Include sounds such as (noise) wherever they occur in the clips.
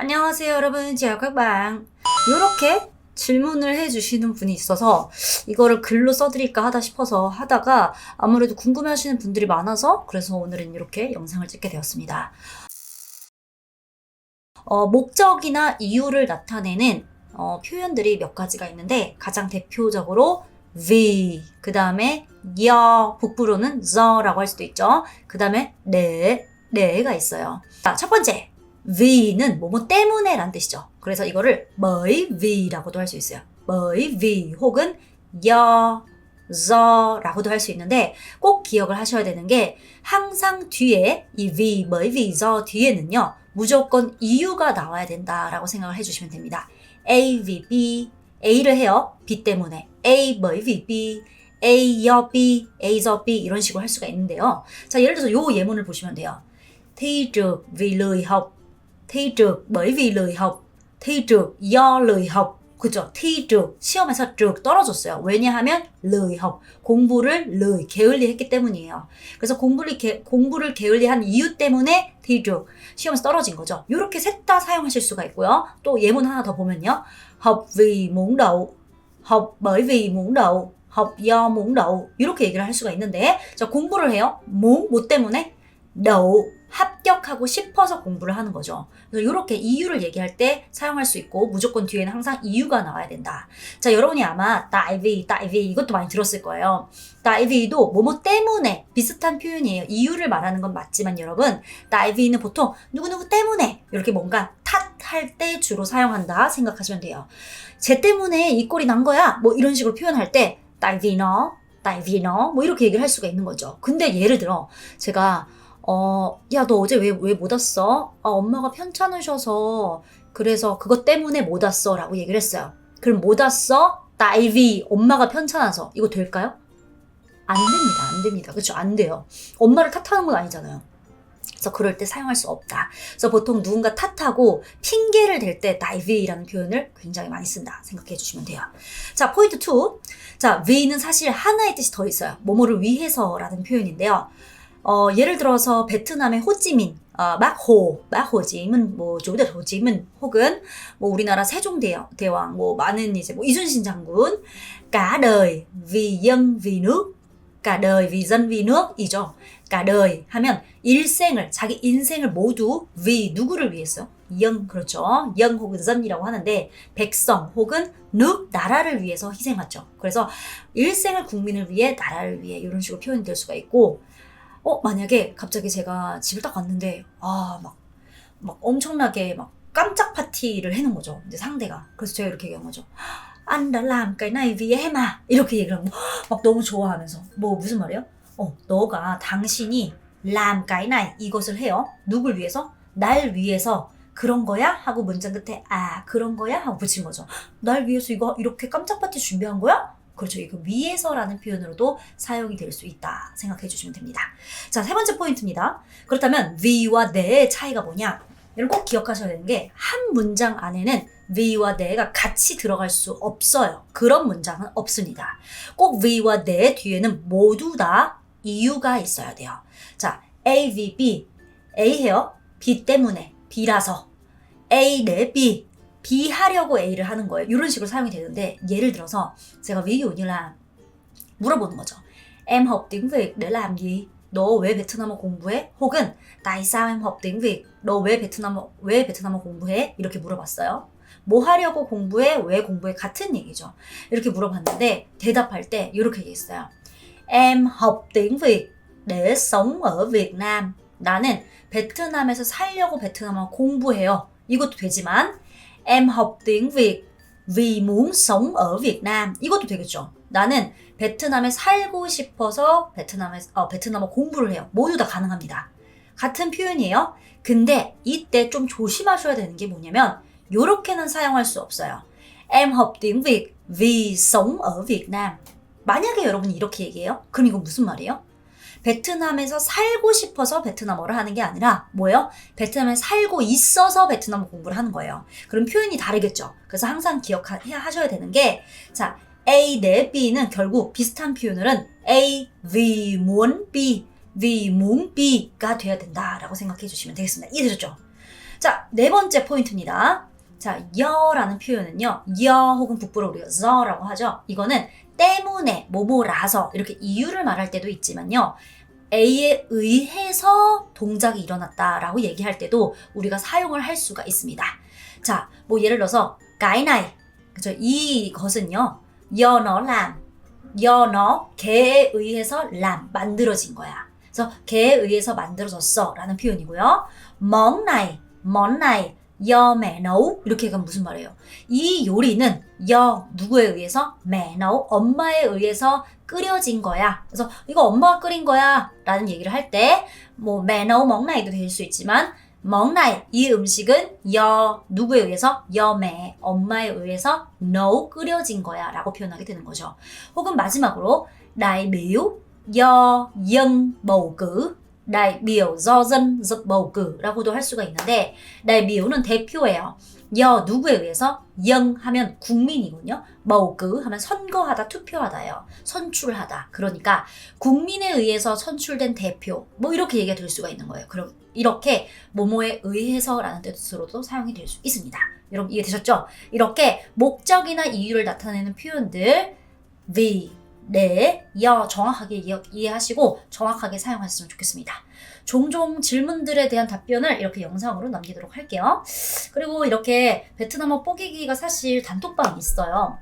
안녕하세요 여러분 bạn 이렇게 질문을 해주시는 분이 있어서 이거를 글로 써드릴까 하다 싶어서 하다가 아무래도 궁금해하시는 분들이 많아서 그래서 오늘은 이렇게 영상을 찍게 되었습니다. 어, 목적이나 이유를 나타내는 어, 표현들이 몇 가지가 있는데 가장 대표적으로 vì 그 다음에 여 북부로는 the라고 할 수도 있죠. 그 다음에 네 네가 있어요. 자, 첫 번째 vi는 뭐뭐 때문에 란 뜻이죠. 그래서 이거를 bởi vi라고도 할 수 있어요. bởi vì 혹은 여 do라고도 할 수 있는데 꼭 기억을 하셔야 되는 게 항상 뒤에 이 vì, bởi vì, do 뒤에는요 무조건 이유가 나와야 된다라고 생각을 해주시면 됩니다. A vì B, A를 해요. B 때문에 A bởi vì B, A 여 B, A do B 이런 식으로 할 수가 있는데요. 자 예를 들어서 요 예문을 보시면 돼요. Thi trượt thi trượt bởi vì lười học, thi trượt do lười học. 그죠? thi trượt 시험에서 trượt 떨어졌어요. 왜냐하면 lười học 공부를 lười 게을리 했기 때문이에요. 그래서 공부를 게, 공부를 게을리 한 이유 때문에 thi trượt 시험에서 떨어진 거죠. 이렇게 셋 다 사용하실 수가 있고요. 또 예문 하나 더 보면요. học vì muốn đậu, học bởi vì muốn đậu, học do muốn đậu 이렇게 얘기를 할 수가 있는데 자 공부를 해요. 뭐, 뭐 때문에? Đậu 합격하고 싶어서 공부를 하는 거죠. 그래서 이렇게 이유를 얘기할 때 사용할 수 있고 무조건 뒤에는 항상 이유가 나와야 된다. 자, 여러분이 아마 tại vì 이것도 많이 들었을 거예요. vi도 뭐뭐 때문에 비슷한 표현이에요. 이유를 말하는 건 맞지만 여러분, vi는 보통 누구누구 때문에 이렇게 뭔가 탓할 때 주로 사용한다 생각하시면 돼요. 쟤 때문에 이 꼴이 난 거야. 뭐 이런 식으로 표현할 때 vì nó 뭐 이렇게 얘기를 할 수가 있는 거죠. 근데 예를 들어 제가 어, 야, 너 어제 왜, 왜 못 왔어? 아, 엄마가 편찮으셔서, 그래서 그것 때문에 못 왔어. 라고 얘기를 했어요. 그럼 못 왔어? 다이비, 엄마가 편찮아서. 이거 될까요? 안 됩니다. 안 됩니다. 그쵸? 안 돼요. 엄마를 탓하는 건 아니잖아요. 그래서 그럴 때 사용할 수 없다. 그래서 보통 누군가 탓하고 핑계를 댈때 다이비라는 표현을 굉장히 많이 쓴다. 생각해 주시면 돼요. 자, 포인트 2. 자, 위는 사실 하나의 뜻이 더 있어요. 뭐뭐를 위해서라는 표현인데요. 어, 예를 들어서 베트남의 호찌민, 어, 막호, 막호짐은 뭐 조대 호짐은 혹은 뭐 우리나라 세종대왕, 뭐 많은 이제 뭐 이순신 장군, cả đời vì dân vì nước, cả đời vì dân vì nước 이죠. cả đời 하면 일생을 자기 인생을 모두 위 누구를 위해서? 영 그렇죠. 영 혹은 전이라고 하는데 백성 혹은 nước 나라를 위해서 희생하죠. 그래서 일생을 국민을 위해 나라를 위해 이런 식으로 표현이 될 수가 있고 어, 만약에 갑자기 제가 집을 딱 왔는데, 아, 막, 막 엄청나게 막 깜짝 파티를 해놓은 거죠. 이제 상대가. 그래서 제가 이렇게 얘기한 거죠. này vì em à. 이렇게 얘기를 하고, (gasps) 막 너무 좋아하면서. 뭐, 무슨 말이에요? 어, 너가, 당신이 cái này, 이것을 해요. 누굴 위해서? 날 위해서. 그런 거야? 하고 문장 끝에, 아, 그런 거야? 하고 붙인 거죠. 날 위해서 이거 이렇게 깜짝 파티 준비한 거야? 그렇죠. 이거 위에서라는 표현으로도 사용이 될 수 있다 생각해 주시면 됩니다. 자, 세 번째 포인트입니다. 그렇다면 위와 내의 차이가 뭐냐? 여러분 꼭 기억하셔야 되는 게 한 문장 안에는 위와 내가 같이 들어갈 수 없어요. 그런 문장은 없습니다. 꼭 위와 내 뒤에는 모두 다 이유가 있어야 돼요. 자, A, V, B. A 해요. B 때문에. B라서. A 내 B. B 하려고 A를 하는 거예요. 이런 식으로 사용이 되는데 예를 들어서 제가 ví dụ như 물어보는 거죠. Em học tiếng Việt để làm gì? 너 왜 베트남어 공부해? 혹은 tại sao em học tiếng Việt? 너 왜 베트남어 왜 베트남어 공부해? 이렇게 물어봤어요. 뭐 하려고 공부해? 왜 공부해? 같은 얘기죠. 이렇게 물어봤는데 대답할 때 이렇게 얘기했어요. Em học tiếng Việt để sống ở Việt Nam. 나는 베트남에서 살려고 베트남어 공부해요. 이것도 되지만 Em học tiếng Việt vì muốn sống ở Việt Nam. 이것도 되겠죠. 나는 베트남에 살고 싶어서 베트남에 어, 베트남어 공부를 해요. 모두 다 가능합니다. 같은 표현이에요. 근데 이때 좀 조심하셔야 되는 게 뭐냐면 이렇게는 사용할 수 없어요. Em học tiếng Việt vì sống ở Việt Nam. 만약에 여러분이 이렇게 얘기해요? 그럼 이거 무슨 말이에요? 베트남에서 살고 싶어서 베트남어를 하는 게 아니라 뭐예요? 베트남에 살고 있어서 베트남어 공부를 하는 거예요. 그럼 표현이 다르겠죠. 그래서 항상 기억하셔야 되는 게 자, A 대 B는 결국 비슷한 표현들은 A vì muốn B, vì muốn B가 돼야 된다라고 생각해 주시면 되겠습니다. 이해되셨죠? 자, 네 번째 포인트입니다. 자, 여라는 표현은요. 여 혹은 북부로 우리가 저라고 하죠. 이거는 때문에, 뭐뭐라서 이렇게 이유를 말할 때도 있지만요. A에 의해서 동작이 일어났다라고 얘기할 때도 우리가 사용을 할 수가 있습니다. 자, 뭐 예를 들어서 này 그죠? 이것은요. 여너 람, 여너 개에 의해서 람 만들어진 거야. 그래서 개에 의해서 만들어졌어라는 표현이고요. món này 여 nấu 이렇게 하면 무슨 말이에요? 이 요리는 여 누구에 의해서 nấu 엄마에 의해서 끓여진 거야. 그래서 이거 엄마가 끓인 거야 라는 얘기를 할 때뭐 mẹ nấu món nay도 될 수 있지만 này 이 음식은 여 누구에 의해서 여 mẹ 엄마에 의해서 nấu 끓여진 거야 라고 표현하게 되는 거죠. 혹은 마지막으로 do dân bầu cử đại biểu do dân bầu cử 라고도 할 수가 있는데 đại biểu 는 대표예요. 여 누구에 의해서 영 하면 국민이군요. cử 하면 선거하다 투표하다예요. 선출하다. 그러니까 국민에 의해서 선출된 대표 뭐 이렇게 얘기가 될 수가 있는 거예요. 그럼 이렇게 뭐뭐에 의해서라는 뜻으로도 사용이 될 수 있습니다. 여러분 이해되셨죠? 이렇게 목적이나 이유를 나타내는 표현들 vì, 네, 여 정확하게 이해, 이해하시고 정확하게 사용하셨으면 좋겠습니다. 종종 질문들에 대한 답변을 이렇게 영상으로 남기도록 할게요. 그리고 이렇게 베트남어 뽀개기가 사실 단톡방이 있어요.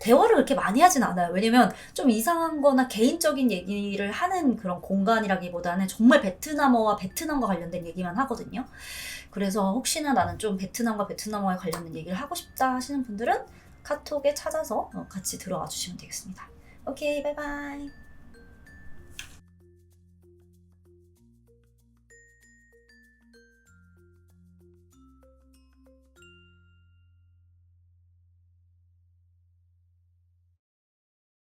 대화를 그렇게 많이 하진 않아요. 왜냐면 좀 이상한 거나 개인적인 얘기를 하는 그런 공간이라기보다는 정말 베트남어와 베트남과 관련된 얘기만 하거든요. 그래서 혹시나 나는 좀 베트남과 베트남어에 관련된 얘기를 하고 싶다 하시는 분들은 카톡에 찾아서 어, 같이 들어와 주시면 되겠습니다. 오케이, 바이바이.